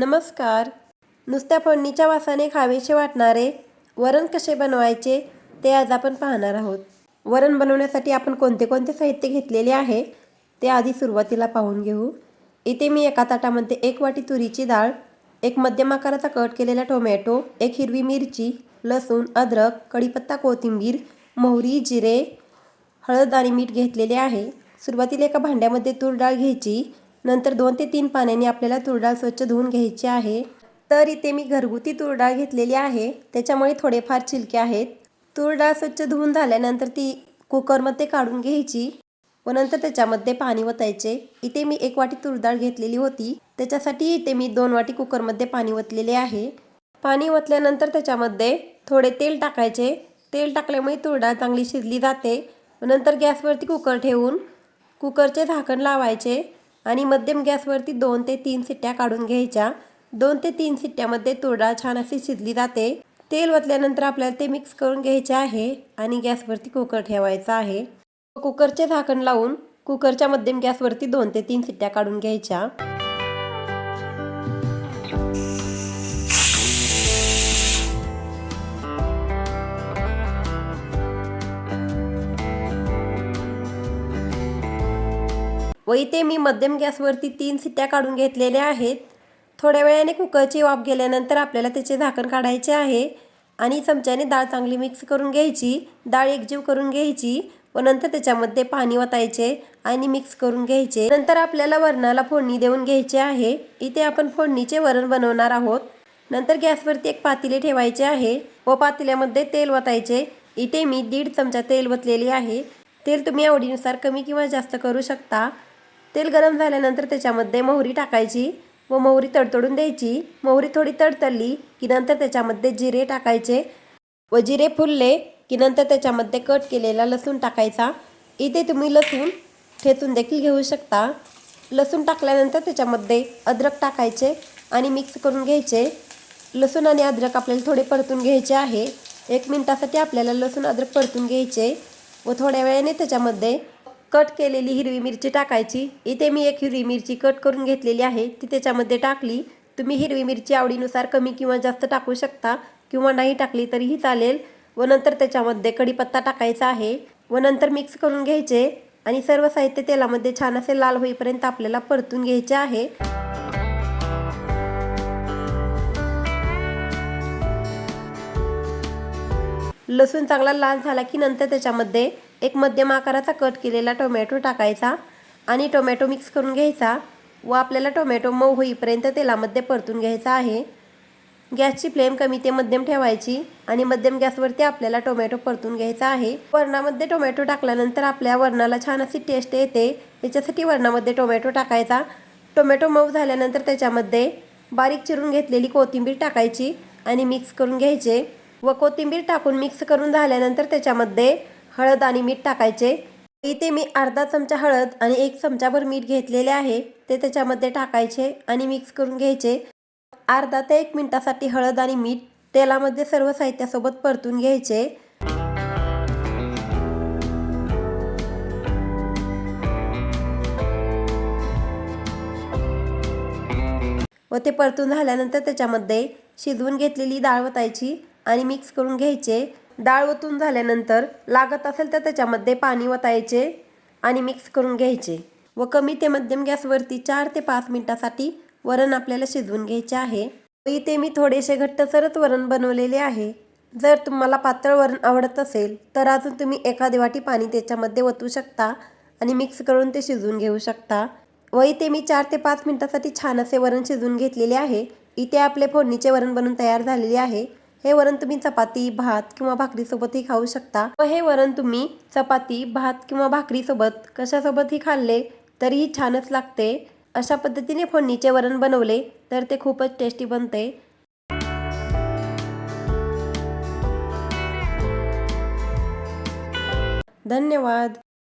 नमस्कार. नुसत्या फोडणीच्या वासाने खावेसे वाटणारे वरण कसे बनवायचे ते आज आपण पाहणार आहोत. वरण बनवण्यासाठी आपण कोणते कोणते साहित्य घेतलेले आहे ते आधी सुरुवातीला पाहून घेऊ. इथे मी एका ताटामध्ये एक वाटी तुरीची डाळ एक मध्यम आकाराचा कट केलेला टोमॅटो एक हिरवी मिरची लसूण अद्रक कढीपत्ता कोथिंबीर मोहरी जिरे हळद आणि मीठ घेतलेले आहे. सुरुवातीला एका भांड्यामध्ये तूर डाळ घ्यायची. नंतर दोन ते तीन पाण्याने आपल्याला तूर डाळ स्वच्छ धुवून घ्यायची आहे. तर इथे मी घरगुती तूर डाळ घेतलेली आहे. त्याच्यामुळे थोडेफार छिलके आहेत. तूर डाळ स्वच्छ धुवून झाल्यानंतर ती कुकरमध्ये काढून घ्यायची व नंतर त्याच्यामध्ये पाणी ओतायचे इथे मी एक वाटी तूर डाळ घेतलेली होती. त्याच्यासाठी इथे मी दोन वाटी कुकरमध्ये पाणी ओतलेले आहे. पाणी ओतल्यानंतर त्याच्यामध्ये थोडे तेल टाकायचे. तेल टाकल्यामुळे तूर डाळ चांगली शिजली जाते. नंतर गॅसवरती कुकर ठेवून कुकरचे झाकण लावायचे. आणि मध्यम गॅसवरती दोन ते तीन सिट्ट्या काढून घ्यायच्या. दोन ते तीन सिट्ट्यामध्ये तूर छान अशी शिजली जाते. तेल ओतल्यानंतर आपल्याला ते मिक्स करून घ्यायचे आहे आणि गॅसवरती कुकर ठेवायचा आहे. कुकरचे झाकण लावून कुकरच्या मध्यम गॅसवरती दोन ते तीन सिट्ट्या काढून घ्यायच्या. व इथे मी मध्यम गॅसवरती तीन सिट्ट्या काढून घेतलेल्या आहेत. थोड्या वेळाने कुकरची वाफ गेल्यानंतर आपल्याला त्याचे झाकण काढायचे आहे आणि चमच्याने डाळ चांगली मिक्स करून घ्यायची डाळ एकजीव करून घ्यायची व नंतर त्याच्यामध्ये पाणी वतायचे आणि मिक्स करून घ्यायचे. नंतर आपल्याला वरणाला फोडणी देऊन घ्यायची आहे. इथे आपण फोडणीचे वरण बनवणार आहोत. नंतर गॅसवरती एक पातेले ठेवायचे आहे व पातेल्यामध्ये तेल वतायचे. इथे मी दीड चमचा तेल वतलेली आहे. तेल तुम्ही आवडीनुसार कमी किंवा जास्त करू शकता. तेल गरम झाल्यानंतर त्याच्यामध्ये मोहरी टाकायची व मोहरी तडतडून द्यायची. मोहरी थोडी तडतडली की नंतर त्याच्यामध्ये जिरे टाकायचे व जिरे फुलले की नंतर त्याच्यामध्ये कट केलेला लसूण टाकायचा. इथे तुम्ही लसूण ठेचून देखील घेऊ शकता. लसूण टाकल्यानंतर त्याच्यामध्ये अद्रक टाकायचे आणि मिक्स करून घ्यायचे. लसूण आणि अद्रक आपल्याला थोडे परतून घ्यायचे आहे. एक मिनटासाठी आपल्याला लसूण अद्रक परतून घ्यायचे व थोड्या वेळाने त्याच्यामध्ये कट केलेली हिरवी मिरची टाकायची. इथे मी एक हिरवी मिरची कट करून घेतलेली आहे. ती त्याच्यामध्ये टाकली. तुम्ही हिरवी मिरची आवडीनुसार कमी किंवा जास्त टाकू शकता किंवा नाही टाकली तरीही चालेल. व नंतर त्याच्यामध्ये कढीपत्ता टाकायचा आहे. व नंतर मिक्स करून घ्यायचे आणि सर्व साहित्य तेलामध्ये छान असे लाल होईपर्यंत आपल्याला परतून घ्यायचे आहे. लसूण चांगला लाल झाला की नंतर त्याच्यामध्ये एक मध्यम आकाराचा कट केलेला टोमॅटो टाकायचा आणि टोमॅटो मिक्स करून घ्यायचा व आपल्याला टोमॅटो मऊ होईपर्यंत तेलामध्ये परतून घ्यायचा आहे. गॅसची फ्लेम कमी ते मध्यम ठेवायची आणि मध्यम गॅसवरती आपल्याला टोमॅटो परतून घ्यायचा आहे. वरणामध्ये टोमॅटो टाकल्यानंतर आपल्या वरणाला छान अशी टेस्ट येते. याच्यासाठी वरणामध्ये टोमॅटो टाकायचा. टोमॅटो मऊ झाल्यानंतर त्याच्यामध्ये बारीक चिरून घेतलेली कोथिंबीर टाकायची आणि मिक्स करून घ्यायचे. व कोथिंबीर टाकून मिक्स करून झाल्यानंतर त्याच्यामध्ये हळद आणि मीठ टाकायचे. इथे मी अर्धा चमचा हळद आणि एक चमचाभर मीठ घेतलेले आहे. ते त्याच्यामध्ये टाकायचे आणि मिक्स करून घ्यायचे. अर्धा ते एक मिनिटासाठी हळद आणि मीठ तेलामध्ये सर्व साहित्यासोबत परतून घ्यायचे. व ते परतून झाल्यानंतर त्याच्यामध्ये शिजवून घेतलेली डाळ वतायची आणि मिक्स करून घ्यायचे. डाळ ओतून झाल्यानंतर लागत असेल तर त्याच्यामध्ये पाणी वतायचे आणि मिक्स करून घ्यायचे व कमी ते मध्यम गॅसवरती चार ते पाच मिनिटासाठी वरण आपल्याला शिजवून घ्यायचे आहे. इथे मी थोडेसे घट्टसरच वरण बनवलेले आहे. जर तुम्हाला पातळ वरण आवडत असेल तर अजून तुम्ही एखादी वाटी पाणी त्याच्यामध्ये ओतू शकता आणि मिक्स करून ते शिजवून घेऊ शकता. व इथे मी चार ते पाच मिनिटासाठी छान असे वरण शिजवून घेतलेले आहे. इथे आपले फोडणीचे वरण बनून तयार झालेले आहे. हे वरण तुम्ही चपाती भात किंवा भाकरीसोबतही खाऊ शकता. व हे वरण तुम्ही चपाती भात किंवा भाकरीसोबत कशासोबतही खाल्ले तरीही छानच लागते. अशा पद्धतीने फोडणीचे वरण बनवले तर ते खूपच टेस्टी बनते. धन्यवाद.